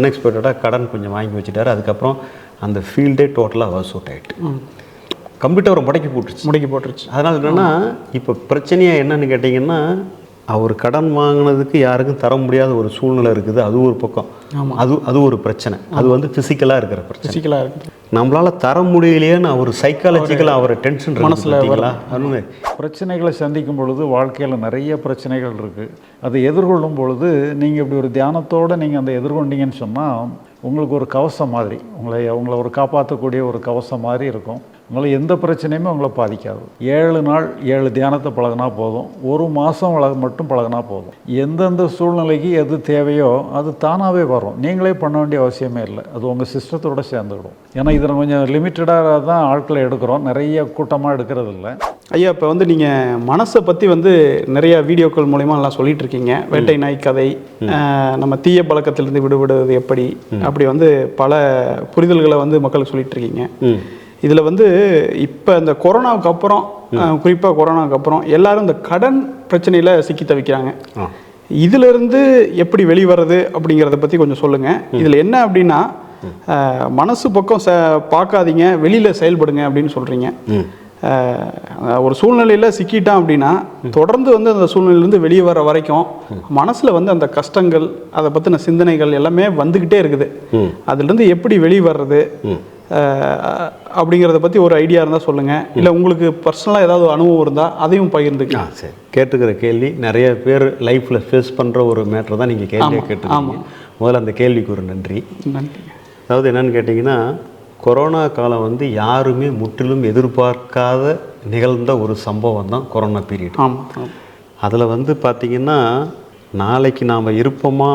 அன்எக்ஸ்பெக்டடாக கடன் கொஞ்சம் வாங்கி வச்சுட்டாரு. அதுக்கப்புறம் அந்த ஃபீல்டே டோட்டலாக வர்ஸ் அவுட் ஆகிட்டு கம்ப்யூட்டரை முடக்கி போட்டுருச்சு. முடக்கி போட்டுருச்சு. அதனால் என்னென்னா இப்போ பிரச்சனையாக என்னன்னு கேட்டிங்கன்னா அவர் கடன் வாங்கினதுக்கு யாருக்கும் தர முடியாத ஒரு சூழ்நிலை இருக்குது. அது ஒரு பக்கம். அது அது ஒரு பிரச்சனை. அது வந்து ஃபிசிக்கலாக இருக்கிற பிரச்சனை. ஃபிசிக்கலாக இருக்குது நம்மளால தர முடியலையேன்னு அவர் சைக்காலஜிக்கலாக அவர் டென்ஷன் மனசுல அது பிரச்சனைகளை சந்திக்கும் பொழுது வாழ்க்கையில் நிறைய பிரச்சனைகள் இருக்குது அதை எதிர்கொள்ளும் பொழுது நீங்கள் இப்படி ஒரு தியானத்தோடு நீங்கள் அந்த எதிர்கொண்டீங்கன்னு சொன்னால் உங்களுக்கு ஒரு கவசம் மாதிரி உங்களை உங்களை ஒரு காப்பாற்றக்கூடிய ஒரு கவசம் மாதிரி இருக்கும். உங்களை எந்த பிரச்சனையுமே உங்களை பாதிக்காது. ஏழு நாள் ஏழு தியானத்தை பழகினா போதும். ஒரு மாதம் மட்டும் பழகினா போதும். எந்தெந்த சூழ்நிலைக்கு எது தேவையோ அது தானாகவே வரும். நீங்களே பண்ண வேண்டிய அவசியமே இல்லை. அது உங்கள் சிஸ்டத்தோட சேர்ந்துவிடும். ஏன்னா இதில் கொஞ்சம் லிமிட்டடாக தான் ஆட்களை எடுக்கிறோம். நிறைய கூட்டமாக எடுக்கிறது இல்லை. ஐயா இப்போ வந்து நீங்கள் மனசை பற்றி வந்து நிறைய வீடியோக்கள் மூலயமா எல்லாம் சொல்லிட்டு இருக்கீங்க. வேட்டை நாய் கதை நம்ம தீய பழக்கத்திலிருந்து விடுபடுவது எப்படி? அப்படி வந்து பல புரிதல்களை வந்து மக்களுக்கு சொல்லிட்டு இருக்கீங்க. இதில் வந்து இப்போ இந்த கொரோனாவுக்கு அப்புறம் குறிப்பாக கொரோனாவுக்கு அப்புறம் எல்லாரும் இந்த கடன் பிரச்சனையில் சிக்கி தவிக்கிறாங்க. இதிலிருந்து எப்படி வெளிவரது அப்படிங்கிறத பற்றி கொஞ்சம் சொல்லுங்கள் இதில் என்ன அப்படின்னா மனசு பக்கம் ச பார்க்காதீங்க வெளியில் செயல்படுங்க அப்படின்னு சொல்கிறீங்க ஒரு சூழ்நிலையில் சிக்கிட்டான் அப்படின்னா தொடர்ந்து வந்து அந்த சூழ்நிலையிலேருந்து வெளியே வர வரைக்கும் மனசில் வந்து அந்த கஷ்டங்கள் அதை பற்றின சிந்தனைகள் எல்லாமே வந்துக்கிட்டே இருக்குது. அதுலேருந்து எப்படி வெளியே வர்றது அப்படிங்கிறத பற்றி ஒரு ஐடியா இருந்தால் சொல்லுங்கள் இல்லை உங்களுக்கு பர்சனலாக ஏதாவது அனுபவம் இருந்தால் அதையும் பகிர்ந்துக்கலாம் சரி. கேட்டுக்கிற கேள்வி நிறைய பேர் லைஃப்பில் ஃபேஸ் பண்ணுற ஒரு மேட்டர் தான் நீங்கள் கேள்வியை கேட்டுருக்கீங்க முதல்ல அந்த கேள்விக்கு ஒரு நன்றி. நன்றி. அதாவது என்னன்னு கேட்டிங்கன்னா கொரோனா காலம் வந்து யாருமே முற்றிலும் எதிர்பார்க்காத நிகழ்ந்த ஒரு சம்பவம் தான் கொரோனா பீரியட். ஆமாம் அதில் வந்து பார்த்திங்கன்னா நாளைக்கு நாம் இருப்போமா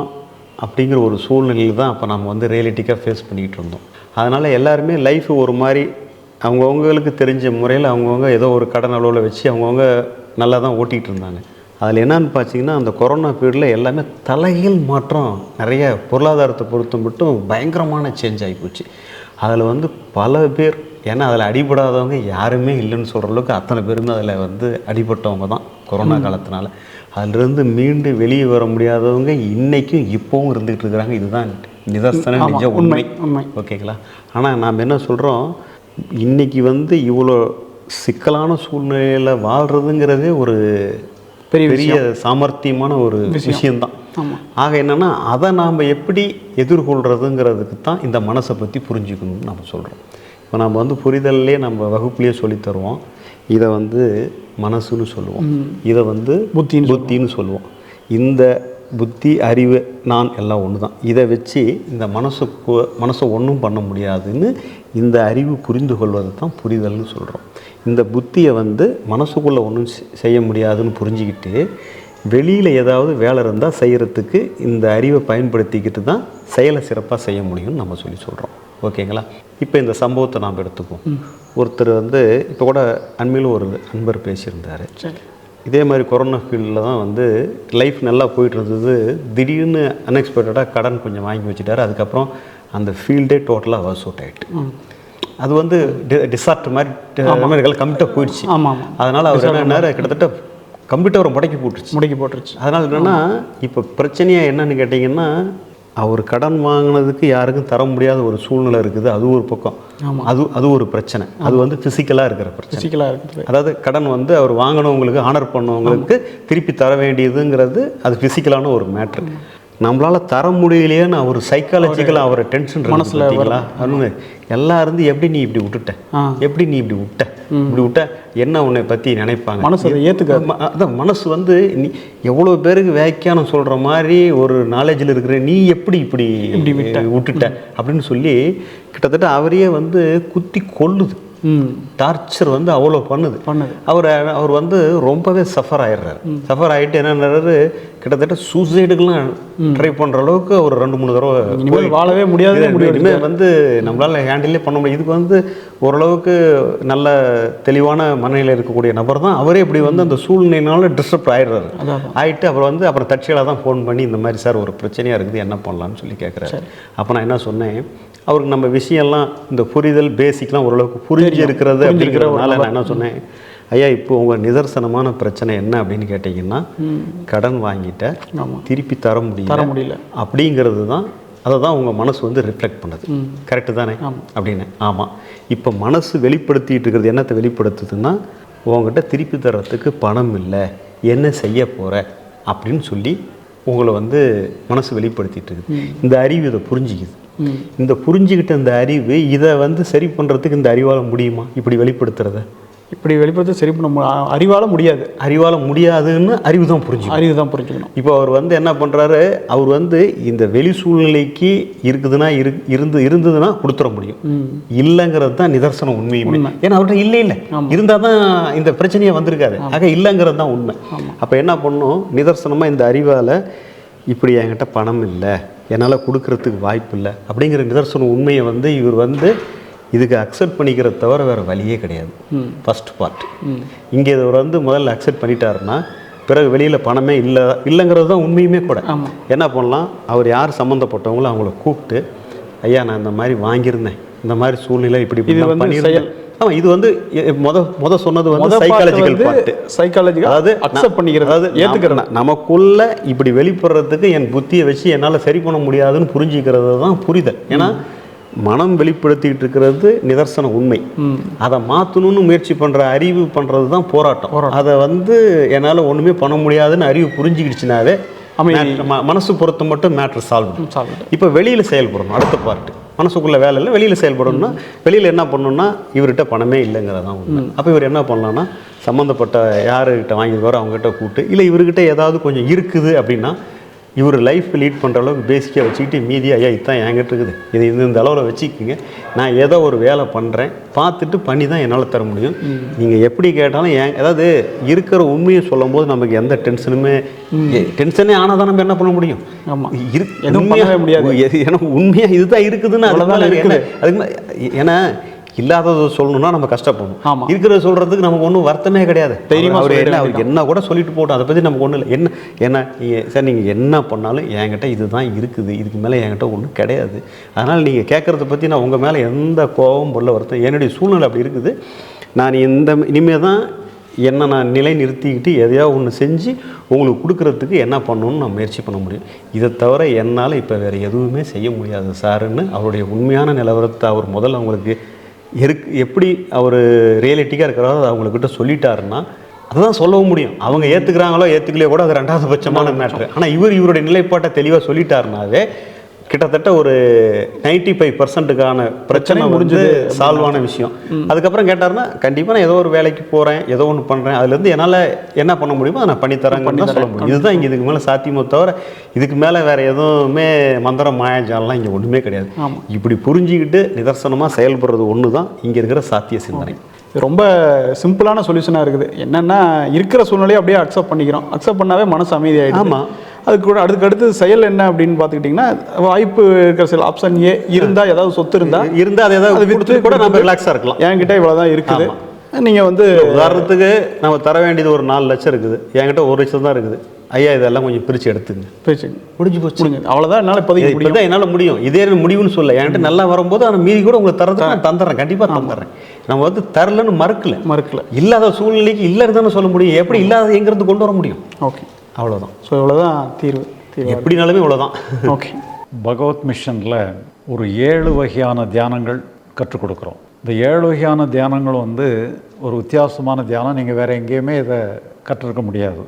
அப்படிங்கிற ஒரு சூழ்நிலையில் தான் அப்போ நம்ம வந்து ரியலிட்டிக்காக ஃபேஸ் பண்ணிகிட்டு இருந்தோம். அதனால் எல்லாருமே லைஃப் ஒரு மாதிரி அவங்கவுங்களுக்கு தெரிஞ்ச முறையில் அவங்கவுங்க ஏதோ ஒரு கடன் அளவில் வச்சு அவங்கவுங்க நல்லா தான் ஓட்டிகிட்டு இருந்தாங்க. அதில் என்னன்னு பார்த்தீங்கன்னா அந்த கொரோனா பீரியடில் எல்லாமே தலைகீழ் மாற்றம் நிறைய பொருளாதாரத்தை பொறுத்த மட்டும் பயங்கரமான சேஞ்ச் ஆகிப்போச்சு அதில் வந்து பல பேர் ஏன்னா அதில் அடிபடாதவங்க யாருமே இல்லைன்னு சொல்கிற அளவுக்கு அத்தனை பேருமே அதில் வந்து அடிபட்டவங்க தான் கொரோனா காலத்தினால. அதிலிருந்து மீண்டு வெளியே வர முடியாதவங்க இன்னைக்கும் இப்போவும் இருந்துகிட்டு இருக்கிறாங்க. இதுதான் நிதர்சன நிஜ உண்மை உண்மை. ஓகேங்களா? ஆனால் நாம் என்ன சொல்கிறோம் இன்னைக்கு வந்து இவ்வளோ சிக்கலான சூழ்நிலையில் வாழ்கிறதுங்கிறதே ஒரு பெரிய பெரிய சாமர்த்தியமான ஒரு விஷயம்தான். ஆக என்னன்னா அதை நாம் எப்படி எதிர்கொள்கிறதுங்கிறதுக்கு தான் இந்த மனசை பற்றி புரிஞ்சுக்கணும்னு நம்ம சொல்கிறோம் இப்போ நம்ம வந்து புரிதல்லே நம்ம வகுப்புலேயே சொல்லித் தருவோம். இதை வந்து மனசுன்னு சொல்லுவோம். இதை வந்து புத்தின்னு புத்தின்னு சொல்லுவோம். இந்த புத்தி அறிவு நான் எல்லாம் ஒன்று தான். இதை வச்சு இந்த மனசுக்கு மனசை ஒன்றும் பண்ண முடியாதுன்னு இந்த அறிவு புரிந்து கொள்வது தான் புரிதல்னு சொல்கிறோம் இந்த புத்தியை வந்து மனசுக்குள்ளே ஒன்றும் செய்ய முடியாதுன்னு புரிஞ்சுக்கிட்டு வெளியில் ஏதாவது வேலை இருந்தால் செய்கிறதுக்கு இந்த அறிவை பயன்படுத்திக்கிட்டு தான் செயலை சிறப்பாக செய்ய முடியும்னு நம்ம சொல்லி சொல்கிறோம் ஓகேங்களா? இப்போ இந்த சம்பவத்தை நாம் எடுத்துக்குவோம். ஒருத்தர் வந்து இப்போ கூட அண்மையில் ஒரு அன்பர் பேசியிருந்தார். இதே மாதிரி கொரோனா ஃபீல்டில் தான் வந்து லைஃப் நல்லா போயிட்டு இருந்தது. திடீர்னு அன்எக்ஸ்பெக்டடாக கடன் கொஞ்சம் வாங்கி வச்சுட்டாரு. அதுக்கப்புறம் அந்த ஃபீல்டே டோட்டலாக வர்ஸ் அவுட் ஆகிட்டு அது வந்து டிசாஸ்டர் மாதிரி கம்ப்ளீட்டாக போயிடுச்சு. அதனால் அவர் என்ன கிட்டத்தட்ட கம்ப்யூட்டரை முடக்கி போட்டுருச்சு. முடக்கி போட்டுருச்சு. அதனால் என்னென்னா இப்போ பிரச்சனையாக என்னன்னு கேட்டிங்கன்னா அவர் கடன் வாங்கினதுக்கு யாருக்கும் தர முடியாத ஒரு சூழ்நிலை இருக்குது. அது ஒரு பக்கம். அது அது ஒரு பிரச்சனை. அது வந்து ஃபிசிக்கலாக இருக்கிற பிரச்சனை. ஃபிசிக்கலாக இருக்குது அதாவது கடன் வந்து அவர் வாங்கினவங்களுக்கு ஆனர் பண்ணவங்களுக்கு திருப்பி தர வேண்டியதுங்கிறது அது ஃபிசிக்கலான ஒரு மேட்ரு நம்மளால தர முடியலையேன்னு அவர் சைக்காலஜிக்கலாக அவர் டென்ஷன் மனசில் அது எல்லாம் இருந்து எப்படி நீ இப்படி விட்டுட்ட. எப்படி நீ இப்படி விட்ட? இப்படி விட்ட என்ன உன்னை பற்றி நினைப்பாங்க? மனசு அதை ஏற்றுக்காது ம- அதான் மனசு வந்து நீ எவ்வளோ பேருக்கு வியாக்கியானம் சொல்கிற மாதிரி ஒரு நாலேஜில் இருக்கிற நீ எப்படி இப்படி விட்டுட்ட? அப்படின்னு சொல்லி கிட்டத்தட்ட அவரையே வந்து குத்தி கொல்லுது. டார்ச்சர் வந்து அவ்வளோ பண்ணுது. பண்ணுது. அவர் அவர் வந்து ரொம்பவே சஃபர் ஆயிடுறாரு. சஃபர் ஆகிட்டு என்னன்றாரு கிட்டத்தட்ட சூசைடுக்கெல்லாம் ட்ரை பண்ணுற அளவுக்கு ஒரு ரெண்டு மூணு தடவை இனிமேல் வாழவே முடிவு இனிமேல் வந்து நம்மளால ஹேண்டிலே பண்ண முடியும் இதுக்கு வந்து ஓரளவுக்கு நல்ல தெளிவான மனநிலையில் இருக்கக்கூடிய நபர் தான். அவரே இப்படி வந்து அந்த சூழ்நிலையினால டிஸ்டர்ப் ஆயிடுறாரு. ஆயிட்டு அப்புறம் வந்து அப்புறம் தற்செயலாக தான் ஃபோன் பண்ணி இந்த மாதிரி சார் ஒரு பிரச்சனையாக இருக்குது என்ன பண்ணலாம்னு சொல்லி கேட்குறாரு அப்போ நான் என்ன சொன்னேன்? அவருக்கு நம்ம விஷயம்லாம் இந்த புரிதல் பேசிக்லாம் ஓரளவுக்கு புரிஞ்சு இருக்கிறது அப்படிங்கிறதுனால நான் என்ன சொன்னேன்? ஐயா இப்போ உங்கள் நிதர்சனமான பிரச்சனை என்ன அப்படின்னு கேட்டிங்கன்னா கடன் வாங்கிட்ட திருப்பி தர தர முடியல. முடியல அப்படிங்கிறது தான் அதை தான் உங்கள் மனசு வந்து ரிஃப்ளெக்ட் பண்ணுது. கரெக்டு தானே? அப்படின்னு. ஆமாம் இப்போ மனசு வெளிப்படுத்திட்டு இருக்கிறது என்னத்தை வெளிப்படுத்துதுன்னா உங்ககிட்ட திருப்பி தர்றதுக்கு பணம் இல்லை என்ன செய்ய போகிற அப்படின்னு சொல்லி உங்களை வந்து மனசு வெளிப்படுத்திட்டு இருக்குது. இந்த அறிவு இதை புரிஞ்சுக்குது. இந்த புரிஞ்சுக்கிட்ட இந்த அறிவு இதை வந்து சரி பண்ணுறதுக்கு இந்த அறிவால் முடியுமா? இப்படி வெளிப்படுத்துறத. இப்படி வெளிப்படுத்த சரி பண்ண அறிவால முடியாது. அறிவால் முடியாதுன்னு அறிவு தான் புரிஞ்சுக்கும் அறிவு தான் புரிஞ்சுக்கணும். இப்போ அவர் வந்து என்ன பண்ணுறாரு அவர் வந்து இந்த வெளி சூழ்நிலைக்கு இருக்குதுன்னா இரு இருந்து இருந்ததுன்னா கொடுத்துட முடியும். இல்லைங்கிறது தான் நிதர்சனம் உண்மையுமே. ஏன்னா அவர்கிட்ட இல்லை இல்லை. இருந்தால் தான் இந்த பிரச்சனையே வந்திருக்காது. ஆக இல்லைங்கிறது தான் உண்மை. அப்போ என்ன பண்ணும் நிதர்சனமாக இந்த அறிவால் இப்படி என்கிட்ட பணம் இல்லை. என்னால் கொடுக்கறதுக்கு வாய்ப்பு இல்லை. அப்படிங்கிற நிதர்சன உண்மையை வந்து இவர் வந்து இதுக்கு அக்செப்ட் பண்ணிக்கிறத தவிர வேறு வழியே கிடையாது. ஃபர்ஸ்ட் பார்ட் இங்கே இவர் வந்து முதல்ல அக்செப்ட் பண்ணிட்டாருன்னா பிறகு வெளியில் பணமே இல்லை இல்லைங்கிறது தான் உண்மையுமே கூட. என்ன பண்ணலாம்? அவர் யார் சம்மந்தப்பட்டவங்களோ அவங்கள கூப்பிட்டு ஐயா நான் இந்த மாதிரி வாங்கியிருந்தேன். இந்த மாதிரி சூழ்நிலை இப்படி இது பண்ணியிருந்தேன். ஆமாம் இது வந்து முத முத சொன்னது வந்து சைக்காலஜிக்கல் பார்ட்டு psychological அதாவது accept பண்ணிக்கிறது, அதாவது. நம- நமக்குள்ள இப்படி வெளிப்படுறதுக்கு என் புத்தியை வச்சு என்னால் சரி பண்ண முடியாதுன்னு புரிஞ்சுக்கிறது தான் புரிதல். ஏன்னா மனம் வெளிப்படுத்திக்கிட்டு இருக்கிறது நிதர்சன உண்மை. அதை மாற்றணும்னு முயற்சி பண்ணுற அறிவு பண்ணுறது தான் போராட்டம். அதை வந்து என்னால் ஒன்றுமே பண்ண முடியாதுன்னு அறிவு புரிஞ்சுக்கிடுச்சுனாவே மனசு பொறுத்த மட்டும் மேட்ரு சால்வ் solved. இப்போ வெளியில் செயல்படணும். அடுத்த பார்ட்டு மனசுக்குள்ள வேலை இல்லை வெளியில் செயல்படணும்னா வெளியில் என்ன பண்ணணும்னா இவர்கிட்ட பணமே இல்லைங்கிறதான் உண்மை. அப்போ இவர் என்ன பண்ணலாம்னா சம்மந்தப்பட்ட யாருக்கிட்ட வாங்கியிருக்காரோ அவங்ககிட்ட கூப்பிட்டு இல்லை இவர்கிட்ட ஏதாவது கொஞ்சம் இருக்குது அப்படின்னா இவர் லைஃப் லீட் பண்ணுற அளவுக்கு பேசிக்காக வச்சுக்கிட்டு மீதி ஐயா இதுதான் என்கிட்ட இருக்குது. இது இந்த இந்த அளவில் வச்சுக்கோங்க. நான் ஏதோ ஒரு வேலை பண்ணுறேன் பார்த்துட்டு பண்ணி தான் என்னால் தர முடியும். நீங்கள் எப்படி கேட்டாலும் ஏன் அதாவது இருக்கிற உண்மையை சொல்லும்போது நமக்கு எந்த டென்ஷனுமே டென்ஷனே ஆனால் தான் நம்ம என்ன பண்ண முடியும்? ஆமா. இரு எதுவும் உண்மையா- பண்ணவே முடியாது. எ- எனக்கு உண்மையா இதுதான் இருக்குதுன்னு மேல இருக்குது. அதுக்கு ஏன்னா இல்லாததை சொல்லணும்னா நம்ம கஷ்டப்படணும். ஆமா. இருக்கிறத சொல்றதுக்கு நமக்கு ஒன்றும் வருத்தமே கிடையாது. தைரியமா அவர் என்ன அவருக்கு என்ன கூட சொல்லிட்டு போட்டோம் அதை பத்தி நமக்கு ஒன்றும் இல்லை. என்ன என்ன சார் நீங்க என்ன பண்ணாலும் என்கிட்ட இதுதான் இருக்குது. இதுக்கு மேலே என்கிட்ட ஒன்றும் கிடையாது. அதனால நீங்க கேட்கறத பத்தி நான் உங்க மேல எந்த கோபம் பொருள் வருத்தம் என்னுடைய சூழ்நிலை அப்படி இருக்குது. நான் இந்த இனிமே தான் என்னை நான் நிலை நிறுத்திக்கிட்டு எதையாவது ஒன்று செஞ்சு உங்களுக்கு கொடுக்கறதுக்கு என்ன பண்ணணும்னு நான் முயற்சி பண்ண முடியும். இதை தவிர என்னால் இப்போ வேறு எதுவுமே செய்ய முடியாது சாருன்னு அவருடைய உண்மையான நிலவரத்தை அவர் முதல்ல அவங்களுக்கு இருக்கு எப்படி அவர் ரியலிட்டிக்காக இருக்கிறாரோ அதை அவங்கக்கிட்ட சொல்லிட்டாருன்னா அதுதான் சொல்லவும் முடியும். அவங்க ஏற்றுக்கிறாங்களோ ஏற்றுக்கலையோ கூட அது ரெண்டாவது பட்சமான மேட்ரு ஆனால் இவர் இவருடைய நிலைப்பாட்டை தெளிவாக சொல்லிட்டாருனாவே கிட்டத்தட்ட ஒரு நைன்டி ஃபைவ் பர்சன்ட்டுக்கான பிரச்சனை முடிஞ்சது. சால்வான விஷயம். அதுக்கப்புறம் கேட்டாருன்னா கண்டிப்பாக நான் ஏதோ ஒரு வேலைக்கு போகிறேன் ஏதோ ஒன்று பண்ணுறேன் அதுலேருந்து என்னால் என்ன பண்ண முடியுமோ அதை நான் பண்ணித்தரேங்கன்னு தான் சொல்ல முடியும். இதுதான் இங்கே இதுக்கு மேலே சாத்தியமோ தவிர இதுக்கு மேலே வேறு எதுவுமே மந்திரம் மாயாஜாலம்லாம் இங்கே ஒன்றுமே கிடையாது. இப்படி புரிஞ்சுக்கிட்டு நிதர்சனமாக செயல்படுறது ஒன்று தான் இங்கே இருக்கிற சாத்திய சிந்தனை. ரொம்ப சிம்பிளான சொல்யூஷனாக இருக்குது. என்னென்னா இருக்கிற சூழ்நிலையை அப்படியே அக்செப்ட் பண்ணிக்கிறோம். அக்செப்ட் பண்ணாவே மனசு அமைதியாயிடும் ஆமா. அதுக்கு கூட அதுக்கு அடுத்து செயல் என்ன அப்படின்னு பார்த்துக்கிட்டிங்கன்னா வாய்ப்பு இருக்கிற சில ஆப்ஷன் ஏ இருந்தால் ஏதாவது சொத்து இருந்தால் இருந்து அதை ஏதாவது கொடுத்துட்டு கூட நம்ம ரிலாக்ஸாக இருக்கலாம். என்கிட்ட இவ்வளோ தான் இருக்குது நீங்கள் வந்து உதாரணத்துக்கு நம்ம தர வேண்டியது ஒரு நாலு லட்சம் இருக்குது. என்கிட்ட ஒரு லட்சம் தான் இருக்குது. ஐயா இதெல்லாம் கொஞ்சம் பிரித்து எடுத்துங்க. பேச்சு முடிஞ்சு போச்சு. அவ்வளோதான் என்னால் இப்போதைக்கு இப்போ தான் என்னால் முடியும். இதே முடிவுன்னு சொல்ல என்கிட்ட நல்லா வரும்போது அந்த மீதி கூட உங்களுக்கு தரதுக்கு நான் தந்துடுறேன் கண்டிப்பாக தந்துடுறேன் நம்ம வந்து தரலன்னு மறுக்கல. மறுக்கல. இல்லாத சூழ்நிலைக்கு இல்லைன்னு தானே சொல்ல முடியும். எப்படி இல்லாத எங்கிறது கொண்டு வர முடியும். ஓகே. அவ்வளோதான் ஸோ இவ்வளோதான் தீர்வு தீர்வு எப்படினாலுமே இவ்வளோதான் ஓகே பகவத் மிஷனில் ஒரு ஏழு வகையான தியானங்கள் கற்றுக் கொடுக்குறோம். இந்த ஏழு வகையான தியானங்கள் வந்து ஒரு வித்தியாசமான தியானம். நீங்கள் வேறு எங்கேயுமே இதை கற்றிருக்க முடியாது.